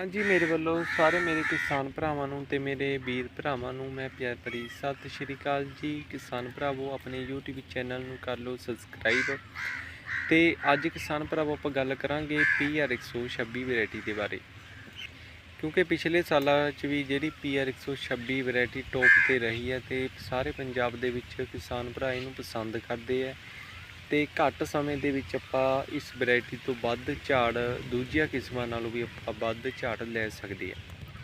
ਹਾਂਜੀ, ਮੇਰੇ ਵੱਲੋਂ ਸਾਰੇ ਮੇਰੇ ਕਿਸਾਨ ਭਰਾਵਾਂ ਨੂੰ ਤੇ ਮੇਰੇ ਵੀਰ ਭਰਾਵਾਂ ਨੂੰ ਮੈਂ ਪਿਆਰ ਭਰੀ ਸਤਿ ਸ਼੍ਰੀ ਅਕਾਲ ਜੀ। ਕਿਸਾਨ ਭਰਾਵੋ, ਆਪਣੇ YouTube ਚੈਨਲ ਨੂੰ ਕਰ ਲਓ ਸਬਸਕ੍ਰਾਈਬ ਤੇ ਅੱਜ ਕਿਸਾਨ ਭਰਾਵੋ, ਆਪਾਂ ਗੱਲ ਕਰਾਂਗੇ PR 126 ਵੈਰਾਈਟੀ ਦੇ ਬਾਰੇ। ਕਿਉਂਕਿ ਪਿਛਲੇ ਸਾਲਾਂ 'ਚ ਵੀ ਜਿਹੜੀ PR 126 ਵੈਰਾਈਟੀ ਟੌਪ ਤੇ ਰਹੀ ਹੈ ਤੇ ਸਾਰੇ ਪੰਜਾਬ ਦੇ ਵਿੱਚ ਕਿਸਾਨ ਭਰਾ ਇਹਨੂੰ ਪਸੰਦ ਕਰਦੇ ਆ। ਤੇ ਘੱਟ ਸਮੇਂ ਦੇ ਵਿੱਚ ਆਪਾਂ ਇਸ ਵੈਰਾਈਟੀ ਤੋਂ ਵੱਧ ਝਾੜ ਦੂਜੀਆਂ ਕਿਸਮਾਂ ਨਾਲੋਂ ਵੀ ਆਪਾਂ ਵੱਧ ਝਾੜ ਲੈ ਸਕਦੇ ਆ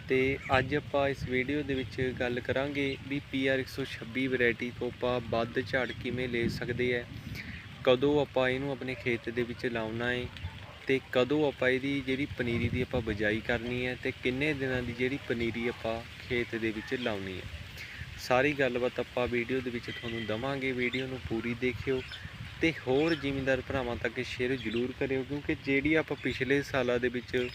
ਤੇ ਅੱਜ ਆਪਾਂ ਇਸ ਵੀਡੀਓ ਦੇ ਵਿੱਚ ਗੱਲ ਕਰਾਂਗੇ ਵੀ PR 126 ਵੈਰਾਈਟੀ ਤੋਂ ਆਪਾਂ ਵੱਧ ਝਾੜ ਕਿਵੇਂ ਲੈ ਸਕਦੇ ਆ ਕਦੋਂ ਆਪਾਂ ਇਹਨੂੰ ਆਪਣੇ ਖੇਤ ਦੇ ਵਿੱਚ ਲਾਉਣਾ ਹੈ ਤੇ ਕਦੋਂ ਆਪਾਂ ਇਹਦੀ ਜਿਹੜੀ ਪਨੀਰੀ ਦੀ ਆਪਾਂ ਬਜਾਈ ਕਰਨੀ ਹੈ ਤੇ ਕਿੰਨੇ ਦਿਨਾਂ ਦੀ ਜਿਹੜੀ ਪਨੀਰੀ ਆਪਾਂ ਖੇਤ ਦੇ ਵਿੱਚ ਲਾਉਣੀ ਹੈ। ਸਾਰੀ ਗੱਲਬਾਤ ਆਪਾਂ ਵੀਡੀਓ ਦੇ ਵਿੱਚ ਤੁਹਾਨੂੰ ਦਵਾਂਗੇ। ਵੀਡੀਓ ਨੂੰ ਪੂਰੀ ਦੇਖਿਓ। ਤੇ ਹੋਰ ਜ਼ਿਮੀਂਦਾਰ ਭਰਾਵਾਂ ਤੱਕ ਸ਼ੇਅਰ ਜ਼ਰੂਰ ਕਰਿਓ, ਕਿਉਂਕਿ ਜਿਹੜੀ ਆਪਾਂ ਪਿਛਲੇ ਸਾਲਾਂ ਦੇ ਵਿੱਚ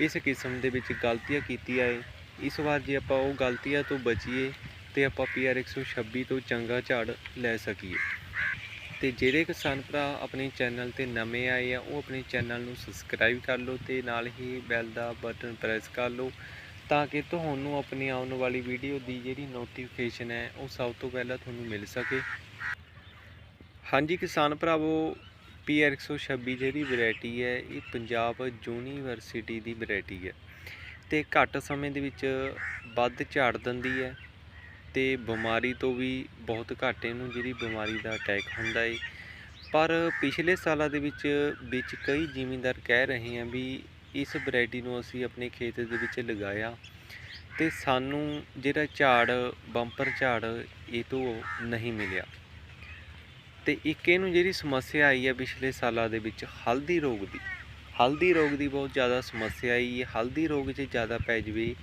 ਇਸ ਕਿਸਮ ਦੇ ਵਿੱਚ ਗਲਤੀਆਂ ਕੀਤੀਆਂ ਏ ਇਸ ਵਾਰ ਜੇ ਆਪਾਂ ਉਹ ਗਲਤੀਆਂ ਤੋਂ ਬਚੀਏ ਤੇ ਆਪਾਂ PR 126 ਤੋਂ ਚੰਗਾ ਝਾੜ ਲੈ ਸਕੀਏ। ਤੇ ਜਿਹੜੇ ਕਿਸਾਨ ਭਰਾ ਆਪਣੇ ਚੈਨਲ ਤੇ ਨਵੇਂ ਆਏ ਆ, ਉਹ ਆਪਣੇ ਚੈਨਲ ਨੂੰ ਸਬਸਕ੍ਰਾਈਬ ਕਰ ਲਓ ਤੇ ਨਾਲ ਹੀ ਬੈਲ ਦਾ ਬਟਨ ਪ੍ਰੈਸ ਕਰ ਲਓ, ਤਾਂ ਕਿ ਤੁਹਾਨੂੰ ਆਪਣੀ ਆਉਣ ਵਾਲੀ ਵੀਡੀਓ ਦੀ ਜਿਹੜੀ ਨੋਟੀਫਿਕੇਸ਼ਨ ਹੈ, ਉਹ ਸਭ ਤੋਂ ਪਹਿਲਾਂ ਤੁਹਾਨੂੰ ਮਿਲ ਸਕੇ। ਹਾਂਜੀ, ਕਿਸਾਨ ਭਰਾਵੋ PR 126 ਜਿਹੜੀ ਵੈਰਾਈਟੀ ਹੈ, ਇਹ ਪੰਜਾਬ ਯੂਨੀਵਰਸਿਟੀ ਦੀ ਵੈਰਾਈਟੀ ਹੈ। ਤੇ ਘੱਟ ਸਮੇਂ ਦੇ ਵਿੱਚ ਵੱਧ ਝਾੜ ਦਿੰਦੀ ਹੈ ਤੇ ਬਿਮਾਰੀ ਤੋਂ ਵੀ ਬਹੁਤ ਘੱਟ ਇਹਨੂੰ ਜਿਹੜੀ ਬਿਮਾਰੀ ਦਾ ਅਟੈਕ ਹੁੰਦਾ ਏ। ਪਰ ਪਿਛਲੇ ਸਾਲਾਂ ਦੇ ਵਿੱਚ ਵਿੱਚ ਕਈ ਜ਼ਿਮੀਂਦਾਰ ਕਹਿ ਰਹੇ ਆ ਵੀ ਇਸ ਵੈਰਾਈਟੀ ਨੂੰ ਅਸੀਂ ਆਪਣੇ ਖੇਤ ਦੇ ਵਿੱਚ ਲਗਾਇਆ ਤੇ ਸਾਨੂੰ ਜਿਹੜਾ ਝਾੜ, ਬੰਪਰ ਝਾੜ, ਇਹ ਤੋਂ ਨਹੀਂ ਮਿਲਿਆ। ਤੇ ਇੱਕ ਇਹਨੂੰ ਜਿਹੜੀ ਸਮੱਸਿਆ ਆਈ ਹੈ ਪਿਛਲੇ ਸਾਲਾਂ ਦੇ ਵਿੱਚ, ਹਲਦੀ ਰੋਗ ਦੀ। ਹਲਦੀ ਰੋਗ ਦੀ ਬਹੁਤ ਜ਼ਿਆਦਾ ਸਮੱਸਿਆ ਆਈ ਹੈ। ਹਲਦੀ ਰੋਗ ਜੇ ਜ਼ਿਆਦਾ ਪੈ ਜਵੇ,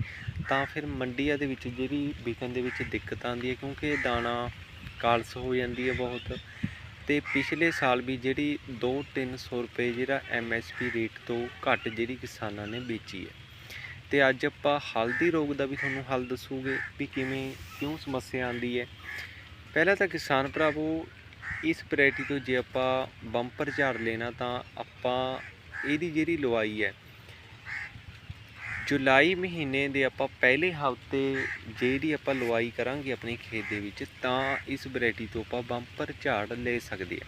ਤਾਂ ਫਿਰ ਮੰਡੀਆਂ ਦੇ ਵਿੱਚ ਜਿਹੜੀ ਵਿਕਣ ਦੇ ਵਿੱਚ ਦਿੱਕਤ ਆਉਂਦੀ ਹੈ, ਕਿਉਂਕਿ ਦਾਣਾ ਕਾਲਸ ਹੋ ਜਾਂਦੀ ਹੈ ਬਹੁਤ। ਤੇ ਪਿਛਲੇ ਸਾਲ ਵੀ ਜਿਹੜੀ 2-300 ਰੁਪਏ ਜਿਹੜਾ MSP ਰੇਟ ਤੋਂ ਘੱਟ ਜਿਹੜੀ ਕਿਸਾਨਾਂ ਨੇ ਵੇਚੀ ਹੈ। ਤੇ ਅੱਜ ਆਪਾਂ ਹਲਦੀ ਰੋਗ ਦਾ ਵੀ ਤੁਹਾਨੂੰ ਹੱਲ ਦੱਸੂਗੇ ਵੀ ਕਿਵੇਂ, ਕਿਉਂ ਸਮੱਸਿਆ ਆਉਂਦੀ ਹੈ। ਪਹਿਲਾਂ ਤਾਂ ਕਿਸਾਨ ਭਰਾਵੋ ਇਸ ਵੈਰਾਈਟੀ ਤੋਂ ਜੇ ਆਪਾਂ ਬੰਪਰ ਝਾੜ ਲੈਣਾ ਤਾਂ ਆਪਾਂ ਇਹਦੀ ਜਿਹੜੀ ਲਵਾਈ ਹੈ, ਜੁਲਾਈ ਮਹੀਨੇ ਦੇ ਆਪਾਂ ਪਹਿਲੇ ਹਫ਼ਤੇ ਜਿਹੜੀ ਆਪਾਂ ਲਵਾਈ ਕਰਾਂਗੇ ਆਪਣੇ ਖੇਤ ਦੇ ਵਿੱਚ ਤਾਂ ਇਸ ਵੈਰਾਈਟੀ ਤੋਂ ਆਪਾਂ ਬੰਪਰ ਝਾੜ ਲੈ ਸਕਦੇ ਆ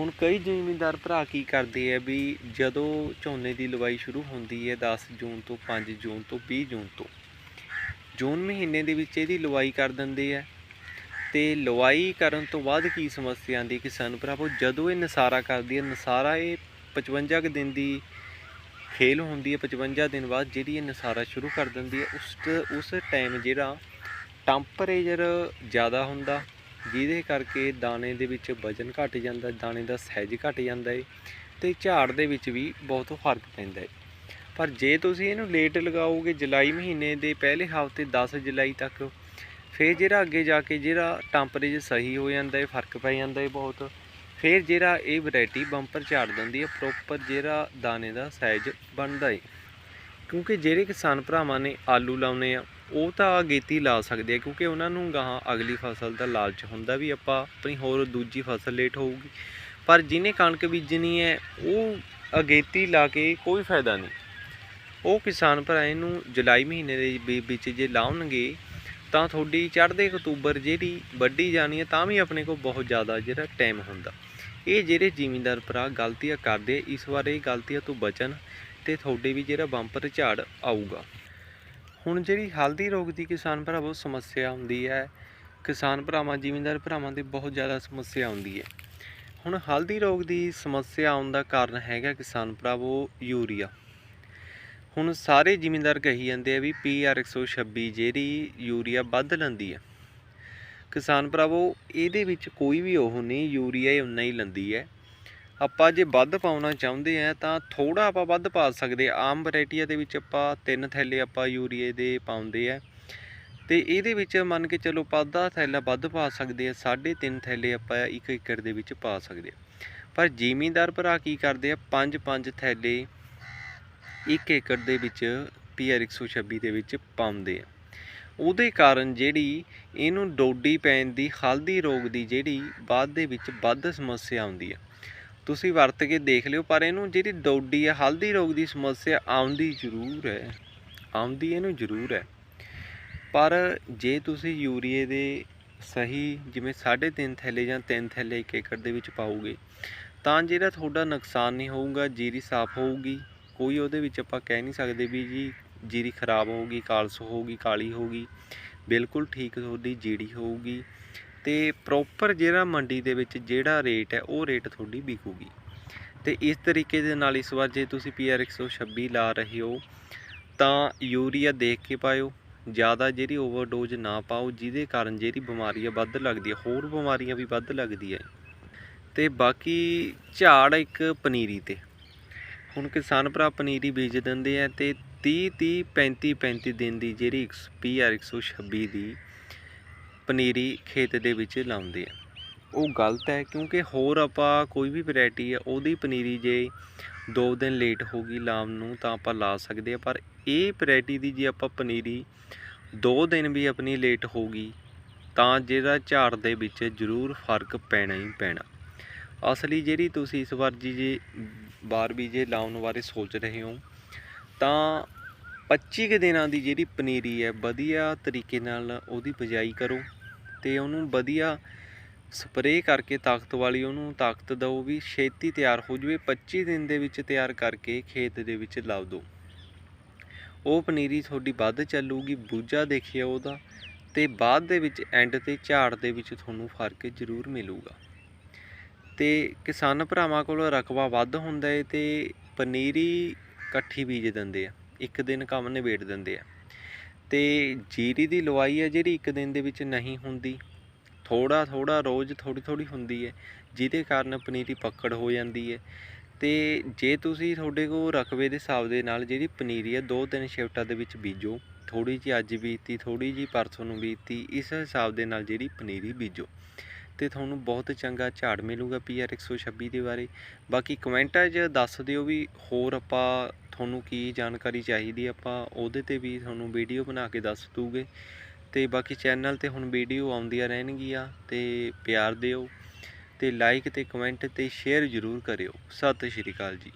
ਹੁਣ ਕਈ ਜ਼ਿਮੀਂਦਾਰ ਭਰਾ ਕੀ ਕਰਦੇ ਆ ਵੀ ਜਦੋਂ ਝੋਨੇ ਦੀ ਲਵਾਈ ਸ਼ੁਰੂ ਹੁੰਦੀ ਹੈ 10 ਜੂਨ ਤੋਂ 5 ਜੂਨ ਤੋਂ 20 ਜੂਨ ਤੋਂ, ਜੂਨ ਮਹੀਨੇ ਦੇ ਵਿੱਚ ਇਹਦੀ ਲਵਾਈ ਕਰ ਦਿੰਦੇ ਆ। ਤੇ ਲਵਾਈ ਕਰਨ ਤੋਂ ਬਾਅਦ ਕੀ ਸਮੱਸਿਆ ਆਉਂਦੀ ਕਿਸਾਨ ਭਰਾਵੋ? ਜਦੋਂ ਇਹ ਨਸਾਰਾ ਕਰਦੀ ਹੈ, ਨਸਾਰਾ ਇਹ 55 ਕੁ ਦਿਨ ਦੀ ਖੇਲ ਹੁੰਦੀ ਹੈ 55 ਦਿਨ ਬਾਅਦ ਜਿਹੜੀ ਇਹ ਨਸਾਰਾ ਸ਼ੁਰੂ ਕਰ ਦਿੰਦੀ ਹੈ, ਉਸ ਟ- ਉਸ ਟਾਈਮ ਜਿਹੜਾ ਟੈਂਪਰੇਚਰ ਜ਼ਿਆਦਾ ਹੁੰਦਾ, ਜਿਹਦੇ ਕਰਕੇ ਦਾਣੇ ਦੇ ਵਿੱਚ ਵਜਨ ਘਟ ਜਾਂਦਾ, ਦਾਣੇ ਦਾ ਸਾਈਜ਼ ਘਟ ਜਾਂਦਾ ਹੈ ਤੇ ਝਾੜ ਦੇ ਵਿੱਚ ਵੀ ਬਹੁਤ ਫ਼ਰਕ ਪੈਂਦਾ ਹੈ ਪਰ ਜੇ ਤੁਸੀਂ ਇਹਨੂੰ ਲੇਟ ਲਗਾਓਗੇ ਜੁਲਾਈ ਮਹੀਨੇ ਦੇ ਪਹਿਲੇ ਹਫ਼ਤੇ 10 ਜੁਲਾਈ ਤੱਕ ਫਿਰ ਜਿਹੜਾ ਅੱਗੇ ਜਾ ਕੇ ਜਿਹੜਾ ਟੈਂਪਰੇਚਰ ਸਹੀ ਹੋ ਜਾਂਦਾ ਹੈ, ਫ਼ਰਕ ਪੈ ਜਾਂਦਾ ਹੈ ਬਹੁਤ, ਫਿਰ ਜਿਹੜਾ ਇਹ ਵੈਰਾਈਟੀ ਬੰਪਰ ਝਾੜ ਦਿੰਦੀ ਹੈ ਪ੍ਰੋਪਰ ਜਿਹੜਾ ਦਾਣੇ ਦਾ ਸਾਈਜ਼ ਬਣਦਾ ਹੈ। ਕਿਉਂਕਿ ਜਿਹੜੇ ਕਿਸਾਨ ਭਰਾਵਾਂ ਨੇ ਆਲੂ ਲਾਉਨੇ ਆ, ਉਹ ਤਾਂ ਅਗੇਤੀ ਲਾ ਸਕਦੇ ਆ, ਕਿਉਂਕਿ ਉਹਨਾਂ ਨੂੰ ਗਾਹਾਂ ਅਗਲੀ ਫਸਲ ਦਾ ਲਾਲਚ ਹੁੰਦਾ ਵੀ ਆਪਾਂ ਆਪਣੀ ਹੋਰ ਦੂਜੀ ਫਸਲ ਲੇਟ ਹੋਊਗੀ। ਪਰ ਜਿਹਨੇ ਕਣਕ ਬੀਜਣੀ ਹੈ, ਉਹ ਅਗੇਤੀ ਲਾ ਕੇ ਕੋਈ ਫਾਇਦਾ ਨਹੀਂ। ਉਹ ਕਿਸਾਨ ਭਰਾ ਇਹਨੂੰ ਜੁਲਾਈ ਮਹੀਨੇ ਦੇ ਵੀ- ਵਿੱਚ ਜੇ ਲਾਉਣਗੇ ਤਾਂ ਤੁਹਾਡੀ ਚੜ੍ਹਦੇ ਅਕਤੂਬਰ ਜਿਹੜੀ ਵੱਢੀ ਜਾਣੀ ਹੈ, ਤਾਂ ਵੀ ਆਪਣੇ ਕੋਲ ਬਹੁਤ ਜ਼ਿਆਦਾ ਜਿਹੜਾ ਟਾਈਮ ਹੁੰਦਾ। ਇਹ ਜਿਹੜੇ ਜ਼ਿਮੀਂਦਾਰ ਭਰਾ ਗਲਤੀਆਂ ਕਰਦੇ, ਇਸ ਵਾਰ ਇਹ ਗਲਤੀਆਂ ਤੋਂ ਬਚਣ ਤੇ ਤੁਹਾਡੇ ਵੀ ਜਿਹੜਾ ਬੰਪਰ ਝਾੜ ਆਊਗਾ। ਹੁਣ ਜਿਹੜੀ ਹਲਦੀ ਰੋਗ ਦੀ ਕਿਸਾਨ ਭਰਾਵੋ ਸਮੱਸਿਆ ਆਉਂਦੀ ਹੈ, ਕਿਸਾਨ ਭਰਾਵਾਂ, ਜ਼ਿਮੀਂਦਾਰ ਭਰਾਵਾਂ ਦੀ ਬਹੁਤ ਜ਼ਿਆਦਾ ਸਮੱਸਿਆ ਆਉਂਦੀ ਹੈ। ਹੁਣ ਹਲਦੀ ਰੋਗ ਦੀ ਸਮੱਸਿਆ ਆਉਣ ਦਾ ਕਾਰਨ ਹੈਗਾ ਕਿਸਾਨ ਭਰਾਵੋ ਯੂਰੀਆ। ਹੁਣ ਸਾਰੇ ਜ਼ਿਮੀਂਦਾਰ ਕਹੀ ਜਾਂਦੇ ਆ ਵੀ PR 126 ਜਿਹੜੀ ਯੂਰੀਆ ਵੱਧ ਲੈਂਦੀ ਹੈ ਕਿਸਾਨ ਭਰਾਵੋ, ਇਹਦੇ ਵਿੱਚ ਕੋਈ ਵੀ ਉਹ ਨਹੀਂ, ਯੂਰੀਆ ਹੀ ਉਨਾ ਹੀ ਲੈਂਦੀ ਹੈ। ਆਪਾਂ ਜੇ ਵੱਧ ਪਾਉਣਾ ਚਾਹੁੰਦੇ ਆ ਤਾਂ ਥੋੜਾ ਆਪਾਂ ਵੱਧ ਪਾ ਸਕਦੇ ਆ। ਆਮ ਵੈਰਾਈਟੀਆਂ ਦੇ ਵਿੱਚ ਆਪਾਂ ਤਿੰਨ ਥੈਲੇ ਆਪਾਂ ਯੂਰੀਏ ਦੇ ਪਾਉਂਦੇ ਆ। ਤੇ ਇਹਦੇ ਵਿੱਚ ਮੰਨ ਕੇ ਚਲੋ ਅੱਧਾ ਥੈਲਾ ਵੱਧ ਪਾ ਸਕਦੇ ਆ, ਸਾਢੇ ਤਿੰਨ ਥੈਲੇ ਆਪਾਂ ਇੱਕ ਏਕੜ ਦੇ ਵਿੱਚ ਪਾ ਸਕਦੇ ਆ। ਪਰ ਜ਼ਿਮੀਂਦਾਰ ਭਰਾ ਕੀ ਕਰਦੇ ਆ ਪੰਜ ਪੰਜ ਥੈਲੇ ਇੱਕ ਏਕੜ ਦੇ ਵਿੱਚ PR 126 ਦੇ ਵਿੱਚ ਪਾਉਂਦੇ ਆ। ਉਹਦੇ ਕਾਰਨ ਜਿਹੜੀ ਇਹਨੂੰ ਡੋਡੀ ਪੈਣ ਦੀ, ਹਲਦੀ ਰੋਗ ਦੀ ਜਿਹੜੀ ਬਾਅਦ ਦੇ ਵਿੱਚ ਵੱਧ ਸਮੱਸਿਆ ਆਉਂਦੀ ਹੈ ਤੁਸੀਂ ਵਰਤ ਕੇ ਦੇਖ ਲਿਓ, ਪਰ ਇਹਨੂੰ ਜਿਹੜੀ ਡੋਡੀ ਆ, ਹਲਦੀ ਰੋਗ ਦੀ ਸਮੱਸਿਆ ਆਉਂਦੀ ਜ਼ਰੂਰ ਹੈ। ਆਉਂਦੀ ਇਹਨੂੰ ਜ਼ਰੂਰ ਹੈ। ਪਰ ਜੇ ਤੁਸੀਂ ਯੂਰੀਏ ਦੇ ਸਹੀ ਜਿਵੇਂ 3.5 ਥੈਲੇ ਜਾਂ 3 ਥੈਲੇ ਇੱਕ ਏਕੜ ਦੇ ਵਿੱਚ ਪਾਓਗੇ, ਤਾਂ ਜਿਹੜਾ ਤੁਹਾਡਾ ਨੁਕਸਾਨ ਨਹੀਂ ਹੋਊਗਾ, ਜੀਰੀ ਸਾਫ਼ ਹੋਊਗੀ। ਕੋਈ ਉਹਦੇ ਵਿੱਚ ਆਪਾਂ ਕਹਿ ਨਹੀਂ ਸਕਦੇ ਵੀ ਜੀ ਜੀਰੀ ਖਰਾਬ ਹੋਊਗੀ, ਕਾਲਸ ਹੋਊਗੀ, ਕਾਲੀ ਹੋਊਗੀ। ਬਿਲਕੁਲ ਠੀਕ ਤੁਹਾਡੀ ਜੀਰੀ ਹੋਊਗੀ ਤੇ ਪ੍ਰੋਪਰ ਜਿਹੜਾ ਮੰਡੀ ਦੇ ਵਿੱਚ ਜਿਹੜਾ ਰੇਟ ਹੈ, ਉਹ ਰੇਟ ਤੁਹਾਡੀ ਵਿਕੂਗੀ। ਤੇ ਇਸ ਤਰੀਕੇ ਦੇ ਨਾਲ ਇਸ ਵਾਰ ਜੇ ਤੁਸੀਂ PR 126 ਲਾ ਰਹੇ ਹੋ, ਤਾਂ ਯੂਰੀਆ ਦੇਖ ਕੇ ਪਾਇਓ। ਜ਼ਿਆਦਾ ਜਿਹੜੀ ਓਵਰਡੋਜ਼ ਨਾ ਪਾਓ, ਜਿਹਦੇ ਕਾਰਨ ਜਿਹੜੀ ਬਿਮਾਰੀਆਂ ਵੱਧ ਲੱਗਦੀ ਹੈ ਹੋਰ ਬਿਮਾਰੀਆਂ ਵੀ ਵੱਧ ਲੱਗਦੀ ਹੈ ਤੇ ਬਾਕੀ ਝਾੜ ਇੱਕ ਪਨੀਰੀ ਤੇ। ਹੁਣ ਕਿਸਾਨ ਭਰਾ ਪਨੀਰੀ ਬੀਜ ਦਿੰਦੇ ਆ ਤੇ 30 30 35 35 ਦਿਨ ਦੀ ਜਿਹੜੀ PR 126 ਦੀ ਪਨੀਰੀ ਖੇਤ ਦੇ ਵਿੱਚ ਲਾਉਂਦੇ ਆ। ਉਹ ਗਲਤ ਹੈ ਕਿਉਂਕਿ ਹੋਰ ਆਪਾਂ ਕੋਈ ਵੀ ਵੈਰਾਈਟੀ ਹੈ ਉਹਦੀ ਪਨੀਰੀ ਜੇ 2 ਦਿਨ ਲੇਟ ਹੋ ਗਈ ਲਾਉਣ ਨੂੰ ਤਾਂ ਆਪਾਂ ਲਾ ਸਕਦੇ ਆ, ਪਰ ਇਹ ਵੈਰਾਈਟੀ ਦੀ ਜੇ ਆਪਾਂ ਪਨੀਰੀ 2 ਦਿਨ ਵੀ ਆਪਣੀ ਲੇਟ ਹੋ ਗਈ, ਤਾਂ ਜਿਹੜਾ ਝਾੜ ਦੇ ਵਿੱਚ ਜ਼ਰੂਰ ਫ਼ਰਕ ਪੈਣਾ ਹੀ ਪੈਣਾ। ਅਸਲੀ ਜਿਹੜੀ ਤੁਸੀਂ ਇਸ ਵਾਰ ਜੀ ਜੇ ਬਾਰ ਵੀ ਜੇ ਲਾਉਣ ਬਾਰੇ ਸੋਚ ਰਹੇ ਹੋ, ਤਾਂ 25 ਕੁ ਦਿਨਾਂ ਦੀ ਜਿਹੜੀ ਪਨੀਰੀ ਹੈ, ਵਧੀਆ ਤਰੀਕੇ ਨਾਲ ਉਹਦੀ ਬਿਜਾਈ ਕਰੋ ਤੇ ਉਹਨੂੰ ਵਧੀਆ ਸਪਰੇਅ ਕਰਕੇ ਤਾਕਤ ਵਾਲੀ ਉਹਨੂੰ ਤਾਕਤ ਦਿਓ ਵੀ ਛੇਤੀ ਤਿਆਰ ਹੋ ਜਵੇ 25 ਦਿਨ ਦੇ ਵਿੱਚ ਤਿਆਰ ਕਰਕੇ ਖੇਤ ਦੇ ਵਿੱਚ ਲਾਓ ਦਿਓ ਉਹ ਪਨੀਰੀ ਤੁਹਾਡੀ ਵੱਧ ਚੱਲੂਗੀ, ਬੂਝਾ ਦੇਖਿਆ ਉਹਦਾ ਤੇ ਬਾਅਦ ਦੇ ਵਿੱਚ ਐਂਡ ਤੇ ਝਾੜ ਦੇ ਵਿੱਚ ਤੁਹਾਨੂੰ ਫ਼ਰਕ ਜ਼ਰੂਰ ਮਿਲੂਗਾ। ਤੇ ਕਿਸਾਨ ਭਰਾਵਾਂ ਕੋਲ ਰਕਬਾ ਵੱਧ ਹੁੰਦਾ ਏ ਤੇ ਪਨੀਰੀ ਇਕੱਠੀ ਬੀਜ ਦਿੰਦੇ ਆ, ਇੱਕ ਦਿਨ ਕੰਮ ਨਿਬੇੜ ਦਿੰਦੇ ਆ। ਤੇ ਜੀਰੀ ਦੀ ਲਵਾਈ ਹੈ ਜਿਹੜੀ ਇੱਕ ਦਿਨ ਦੇ ਵਿੱਚ ਨਹੀਂ ਹੁੰਦੀ ਥੋੜਾ ਥੋੜਾ ਰੋਜ਼ ਥੋੜੀ ਥੋੜੀ ਹੁੰਦੀ ਹੈ ਜਿਹਦੇ ਕਾਰਨ ਪਨੀਰੀ ਪੱਕੜ ਹੋ ਜਾਂਦੀ ਹੈ ਤੇ ਜੇ ਤੁਸੀਂ ਤੁਹਾਡੇ ਕੋਲ ਰਕਬੇ ਦੇ ਹਿਸਾਬ ਦੇ ਨਾਲ ਜਿਹੜੀ ਪਨੀਰੀ ਹੈ ਦੋ ਤਿੰਨ ਸ਼ਿਫਟਾਂ ਦੇ ਵਿੱਚ ਬੀਜੋ ਥੋੜੀ ਜਿਹੀ ਅੱਜ ਬੀਜਤੀ ਥੋੜੀ ਜਿਹੀ ਪਰਸੋਂ ਨੂੰ ਬੀਜਤੀ, ਇਸ ਹਿਸਾਬ ਦੇ ਨਾਲ ਜਿਹੜੀ ਪਨੀਰੀ ਬੀਜੋ। ਤੇ ਤੁਹਾਨੂੰ ਬਹੁਤ ਚੰਗਾ ਝਾੜ ਮਿਲੂਗਾ PR 126 ਦੇ ਬਾਰੇ। ਬਾਕੀ ਕਮੈਂਟਾਂ 'ਚ ਦੱਸ ਦਿਓ ਵੀ ਹੋਰ ਆਪਾਂ ਤੁਹਾਨੂੰ ਕੀ ਜਾਣਕਾਰੀ ਚਾਹੀਦੀ ਆਪਾਂ ਉਹਦੇ ਤੇ ਵੀ ਤੁਹਾਨੂੰ ਵੀਡੀਓ ਬਣਾ ਕੇ ਦੱਸ ਦੂਗੇ। ਤੇ ਬਾਕੀ ਚੈਨਲ ਤੇ ਹੁਣ ਵੀਡੀਓ ਆਉਂਦੀਆਂ ਰਹਿਣਗੀਆਂ ਤੇ ਪਿਆਰ ਦਿਓ ਤੇ ਲਾਈਕ ਤੇ ਕਮੈਂਟ ਤੇ ਸ਼ੇਅਰ ਜ਼ਰੂਰ ਕਰਿਓ। ਸਤਿ ਸ਼੍ਰੀ ਅਕਾਲ ਜੀ।